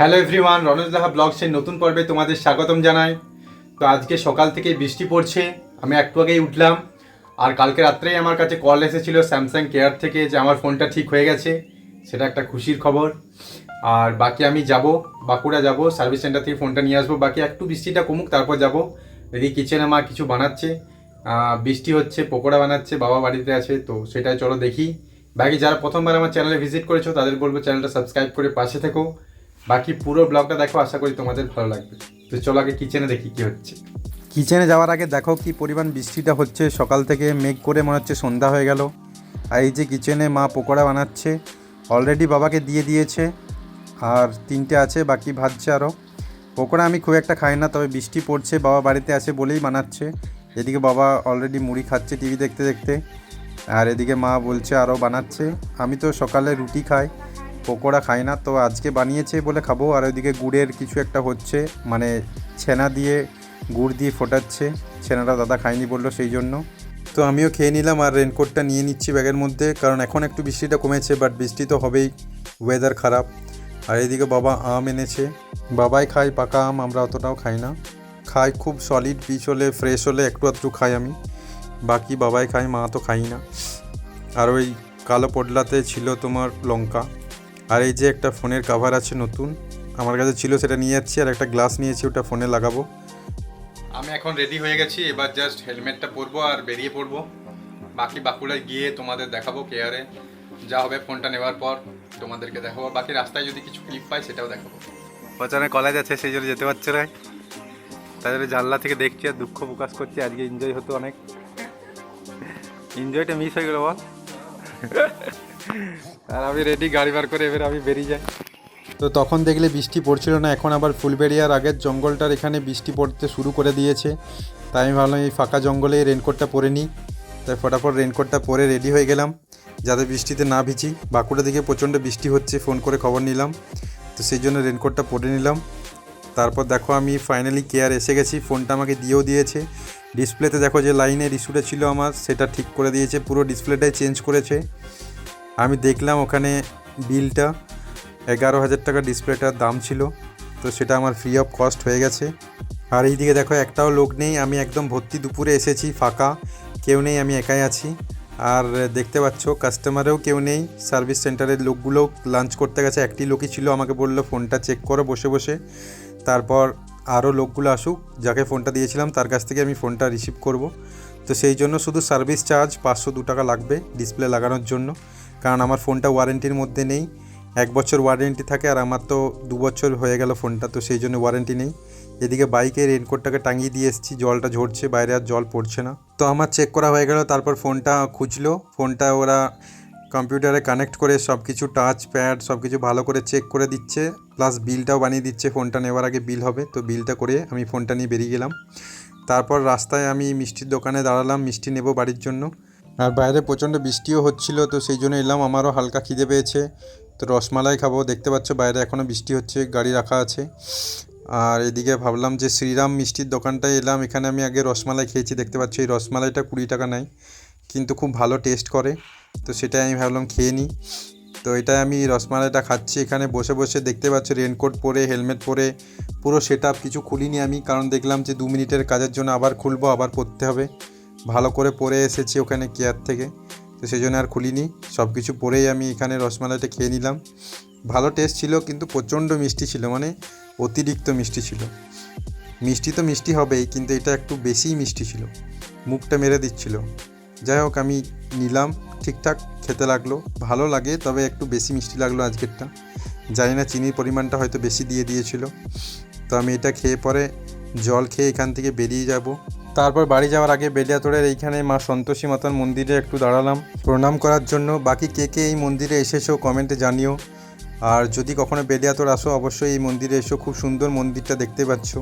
Hello everyone Ronoj Laha ব্লগসের নতুন পর্বে তোমাদের স্বাগতম জানাই। তো আজকে সকাল থেকে বৃষ্টি পড়ছে, আমি একটু আগেই উঠলাম। আর কালকে রাত্রেই আমার কাছে কল এসেছিল স্যামসাং কেয়ার থেকে যে আমার ফোনটা ঠিক হয়ে গেছে, সেটা একটা খুশির খবর। আর বাকি আমি যাব, বাঁকুড়া যাব সার্ভিস সেন্টার থেকে ফোনটা নিয়ে আসব। বাকি একটু বৃষ্টিটা কমুক, তারপর যাব। এদিকে কিচেনে মা কিছু বানাচ্ছে। বৃষ্টি হচ্ছে, পকোড়া বানাচ্ছে, বাবা বাড়িতে আছে, তো সেটাই চলো দেখি। বাকি যারা প্রথমবার আমার চ্যানেলে ভিজিট করেছ, তাদের বলব চ্যানেলটা সাবস্ক্রাইব করে পাশে থেকো। বাকি পুরো ব্লগটা দেখো, আশা করি তোমাদের ভালো লাগবে। তো চলো আগে কিচেনে দেখি কি হচ্ছে। কিচেনে যাওয়ার আগে দেখো কি পরিমাণ বৃষ্টিটা হচ্ছে। সকাল থেকে মেঘ করে মনে হচ্ছে সন্ধ্যা হয়ে গেল। আর এই যে কিচেনে মা পকোড়া বানাচ্ছে অলরেডি বাবাকে দিয়ে দিয়েছে। আর তিনটে আছে, বাকি ভাজছে আরও পকোড়া আমি খুব একটা খাই না, তবে বৃষ্টি পড়ছে, বাবা বাড়িতে আছে বলেই বানাচ্ছে। এদিকে বাবা অলরেডি মুড়ি খাচ্ছে টিভি দেখতে দেখতে। আর এদিকে মা বলছে আরও বানাচ্ছে। আমি তো সকালে রুটি খাই। পকোড়া খাই না, তো আজকে বানিয়েছে বলে খাব। আর ওইদিকে গুড়ের কিছু একটা হচ্ছে মানে ছেনা দিয়ে, গুড় দিয়ে ফোটাচ্ছে। ছেনাটা দাদা খায়নি বলল সেই জন্য। তো আমিও খেয়ে নিলাম আর রেনকোটটা নিয়ে নিচ্ছি ব্যাগের মধ্যে, কারণ এখন একটু বৃষ্টিটা কমেছে বাট বৃষ্টি তো হবেই ওয়েদার খারাপ। আর এদিকে বাবা আম এনেছে। বাবাই খায় পাকা আম, আমরা অতটাও খাই না। খাই খুব সলিড পিচ হলে ফ্রেশ হলে একটু আধটু খাই আমি। বাকি বাবাই খায়, মা তো খাই না। আর ওই কালো পটলাতে ছিল তোমার লঙ্কা। আর এই যে একটা ফোনের কাভার আছে নতুন আমার কাছে ছিল সেটা নিয়ে যাচ্ছি আর একটা গ্লাস নিয়েছি ওটা ফোনে লাগাবো। আমি এখন রেডি হয়ে গেছি এবার জাস্ট হেলমেটটা পরবো আর বেরিয়ে পড়ব। বাকি বাঁকুড়ায় গিয়ে তোমাদের দেখাবো কেয়ারে যা হবে ফোনটা নেওয়ার পর তোমাদেরকে দেখাবো। বাকি রাস্তায় যদি কিছু ক্লিপ পাই সেটাও দেখাবো। ওখানে কলেজ আছে সেই জন্য যেতে পারছে না। তাদের জানলা থেকে দেখছি আর দুঃখ প্রকাশ করছি আজকে এনজয় হতো অনেক। এনজয়টা মিস হয়ে গেল বল। আর আমি রেডি গাড়ি বার করে এবার আমি বেরিয়ে যাই। তো তখন দেখলে বৃষ্টি পড়ছিল না, এখন আবার ফুলবেড়িয়ার আগের জঙ্গলটার এখানে বৃষ্টি পড়তে শুরু করে দিয়েছে। তাই আমি ভাবলাম এই ফাঁকা জঙ্গলে রেনকোটটা পরে নিই। তাই ফটাফট রেনকোটটা পরে রেডি হয়ে গেলাম। যাতে বৃষ্টিতে না ভিজি, বাঁকুড়া দিকে প্রচণ্ড বৃষ্টি হচ্ছে ফোন করে খবর নিলাম। তো সেই জন্য রেনকোটটা পরে নিলাম। তারপর দেখো আমি ফাইনালি কেয়ার এসে গেছি ফোনটা আমাকে দিয়েও দিয়েছে। ডিসপ্লেতে দেখো যে লাইনের ইস্যুটা ছিল আমার, সেটা ঠিক করে দিয়েছে, পুরো ডিসপ্লেটাই চেঞ্জ করেছে। আমি দেখলাম ওখানে বিলটা এগারো হাজার টাকা ডিসপ্লেটার দাম ছিল, তো সেটা আমার ফ্রি অফ কস্ট হয়ে গেছে। আর এইদিকে দেখো, একটাও লোক নেই, আমি একদম ভর্তি দুপুরে এসেছি, ফাঁকা, কেউ নেই, আমি একাই আছি। আর দেখতে পাচ্ছ কাস্টমারেও কেউ নেই সার্ভিস সেন্টারের লোকগুলোও লাঞ্চ করতে গেছে, একটি লোকই ছিল, আমাকে বলল ফোনটা চেক করো, বসে বসে। তারপর আরও লোকগুলো আসুক, যাকে ফোনটা দিয়েছিলাম, তার কাছ থেকে আমি ফোনটা রিসিভ করব। তো সেই জন্য শুধু সার্ভিস চার্জ পাঁচশো দু টাকা লাগবে ডিসপ্লে লাগানোর জন্য। কারণ আমার ফোনটা ওয়ারেন্টির মধ্যে নেই। এক বছর ওয়ারেন্টি থাকে আর আমার তো দু বছর হয়ে গেল ফোনটা, তো সেই জন্য ওয়ারেন্টি নেই। এদিকে বাইকে রেনকোটটাকে টাঙিয়ে দিয়ে এসেছি, জলটা ঝরছে, বাইরে আর জল পড়ছে না। তো আমার চেক করা হয়ে গেল, তারপর ফোনটা খুঁজলো। ফোনটা ওরা কম্পিউটারে কানেক্ট করে সব কিছু টাচ প্যাড সব কিছু ভালো করে চেক করে দিচ্ছে প্লাস বিলটাও বানিয়ে দিচ্ছে ফোনটা নেওয়ার আগে বিল হবে, তো বিলটা করে আমি ফোনটা নিয়ে বেরিয়ে গেলাম। তারপর রাস্তায় আমি মিষ্টির দোকানে দাঁড়ালাম, মিষ্টি নেব বাড়ির জন্য। আর বাইরে প্রচণ্ড বৃষ্টিও হচ্ছিল, তো সেই জন্য এলাম, আমারও হালকা খিদে পেয়েছে। তো রসমালাই খাব, দেখতে পাচ্ছ বাইরে এখনও বৃষ্টি হচ্ছে, গাড়ি রাখা আছে। আর এদিকে ভাবলাম যে শ্রীরাম মিষ্টির দোকানটায় এলাম, এখানে আমি আগে রসমালাই খেয়েছি, দেখতে পাচ্ছি এই রসমালাইটা কুড়ি টাকা নেয়। কিন্তু খুব ভালো টেস্ট করে। তো সেটাই আমি ভাবলাম খেয়ে নিই। তো এটা আমি রসমালাইটা খাচ্ছি। এখানে বসে বসে দেখতে পাচ্ছি রেনকোট পরে হেলমেট পরে, পুরো সেট কিছু খুলিনি আমি। কারণ দেখলাম যে দু মিনিটের কাজের জন্য আবার খুলবো, আবার পরতে হবে। ভালো করে পরে এসেছি ওখানে কেয়ার থেকে। তো সেই জন্য আর খুলিনি। সব কিছু পরেই আমি এখানে রসমালাইটা খেয়ে নিলাম। ভালো টেস্ট ছিল কিন্তু প্রচণ্ড মিষ্টি ছিল। মানে অতিরিক্ত মিষ্টি ছিল। মিষ্টি তো মিষ্টি হবেই, কিন্তু এটা একটু বেশিই মিষ্টি ছিল। মুখটা মেরে দিচ্ছিল। যাই হোক আমি নিলাম। ঠিকঠাক খেতে লাগল। ভালো লাগে, তবে একটু বেশি মিষ্টি লাগল আজকেরটা। জানি না, চিনির পরিমাণটা হয়তো বেশি দিয়ে দিয়েছিল। তো আমি এটা খেয়ে পরে জল খেয়ে এখান থেকে বেরিয়ে যাব। তারপর বাড়ি যাওয়ার আগে বেলিয়াতোড়ের এইখানে মা সন্তোষী মাতার মন্দিরে একটু দাঁড়ালাম। প্রণাম করার জন্য। বাকি কে কে এই মন্দিরে এসেছ কমেন্টে জানিও। আর যদি কখনো বেলিয়াতোড় আসো, অবশ্যই এই মন্দিরে এসো। খুব সুন্দর মন্দিরটা দেখতে পাচ্ছ।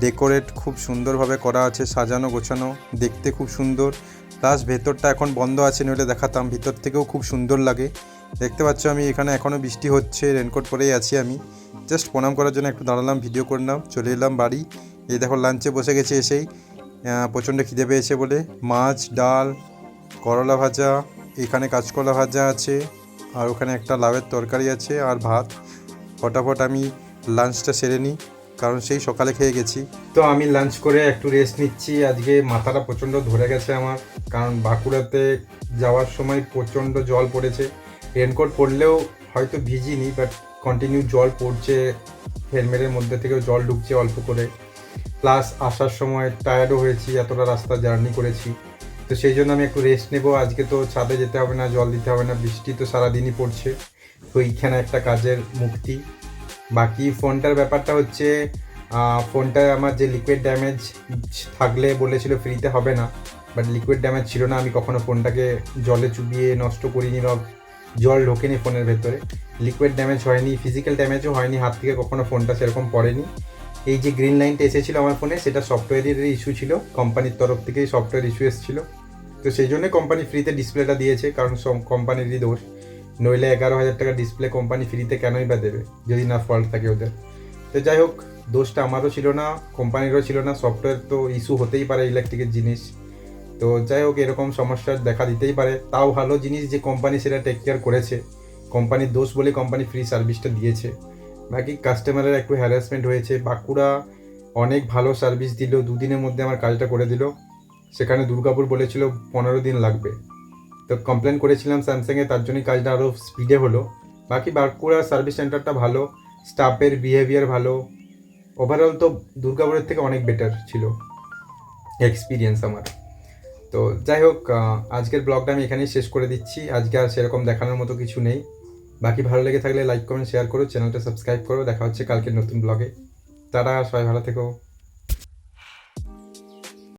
ডেকোরেট খুব সুন্দরভাবে করা আছে, সাজানো, গোছানো। দেখতে খুব সুন্দর। প্লাস ভেতরটা এখন বন্ধ আছে, নইলে দেখাতাম। ভিতর থেকেও খুব সুন্দর লাগে। দেখতে পাচ্ছ আমি, এখানে এখনও বৃষ্টি হচ্ছে রেনকোট পরেই আছি আমি। জাস্ট প্রণাম করার জন্য একটু দাঁড়ালাম ভিডিও করলাম চলে এলাম বাড়ি। এই দেখো লাঞ্চে বসে গেছে এসেই। প্রচণ্ড খিদে পেয়েছে বলে। মাছ, ডাল, করলা ভাজা, এখানে কাঁচকলা ভাজা আছে, আর ওখানে একটা লাউয়ের তরকারি আছে, আর ভাত। ফটাফট আমি লাঞ্চটা সেরে নিই। কারণ সেই সকালে খেয়ে গেছি। তো আমি লাঞ্চ করে একটু রেস্ট নিচ্ছি। আজকে মাথাটা প্রচণ্ড ধরে গেছে আমার। কারণ বাঁকুড়াতে যাওয়ার সময় প্রচণ্ড জল পড়েছে। রেনকোট পরলেও হয়তো ভিজিনি বাট কন্টিনিউ জল পড়ছে। হেলমেটের মধ্যে থেকেও জল ঢুকছে অল্প করে। প্লাস আসার সময় টায়ার্ডও হয়েছি, এতটা রাস্তা জার্নি করেছি। তো সেই জন্য আমি একটু রেস্ট নেব। আজকে তো ছাদে যেতে হবে না, জল দিতে হবে না। বৃষ্টি তো সারাদিনই পড়ছে। তো এইখানে একটা কাজের মুক্তি। বাকি ফোনটার ব্যাপারটা হচ্ছে আহ, ফোনটায় আমার যে লিকুইড ড্যামেজ থাকলে বলেছিল ফ্রিতে হবে না বাট লিকুইড ড্যামেজ ছিল না আমি কখনো ফোনটাকে জলে চুবিয়ে নষ্ট করিনি বা জল ঢোকেনি ফোনের ভেতরে। লিকুইড ড্যামেজ হয়নি ফিজিক্যাল ড্যামেজও হয়নি হাত থেকে কখনো ফোনটা সেরকম পড়েনি। এই যে গ্রিন লাইনটা এসেছিল আমার ফোনে সেটা সফটওয়্যারের ইস্যু ছিল কোম্পানির তরফ থেকেই সফটওয়্যার ইস্যু এসেছিল। তো সেই জন্য কোম্পানি ফ্রিতে ডিসপ্লেটা দিয়েছে কারণ কোম্পানিরই দোষ। নইলে এগারো হাজার টাকা ডিসপ্লে কোম্পানি ফ্রিতে কেনই বা দেবে? যদি না ফল্ট থাকে ওদের। তো যাই হোক, দোষটা আমারও ছিল না কোম্পানিরও ছিল না সফটওয়্যার তো ইস্যু হতেই পারে ইলেকট্রিকের জিনিস। তো যাই হোক, এরকম সমস্যা দেখা দিতেই পারে। তাও ভালো জিনিস যে কোম্পানি সেটা টেক কেয়ার করেছে। কোম্পানির দোষ বলে কোম্পানি ফ্রি সার্ভিসটা দিয়েছে। বাকি কাস্টমারের একটু হ্যারাসমেন্ট হয়েছে। বাঁকুড়া অনেক ভালো সার্ভিস দিল। দুদিনের মধ্যে আমার কাজটা করে দিল। সেখানে দুর্গাপুর বলেছিল, পনেরো দিন লাগবে। তো কমপ্লেন করেছিলাম স্যামসাংয়ে তার জন্যই কাজটা আরও স্পিডে হলো। বাকি বাঁকুড়ার সার্ভিস সেন্টারটা ভালো স্টাফের বিহেভিয়ার ভালো। ওভারঅল তো দুর্গাপুরের থেকে অনেক বেটার ছিল এক্সপিরিয়েন্স আমার। তো যাই হোক আজকের ব্লগটা আমি এখানেই শেষ করে দিচ্ছি। আজকে আর সেরকম দেখানোর মতো কিছু নেই। বাকি ভালো লেগে থাকলে লাইক কমেন্ট শেয়ার করো চ্যানেলটা সাবস্ক্রাইব করো। দেখা হচ্ছে কালকের নতুন ব্লগে তারা সবাই ভালো থেকো।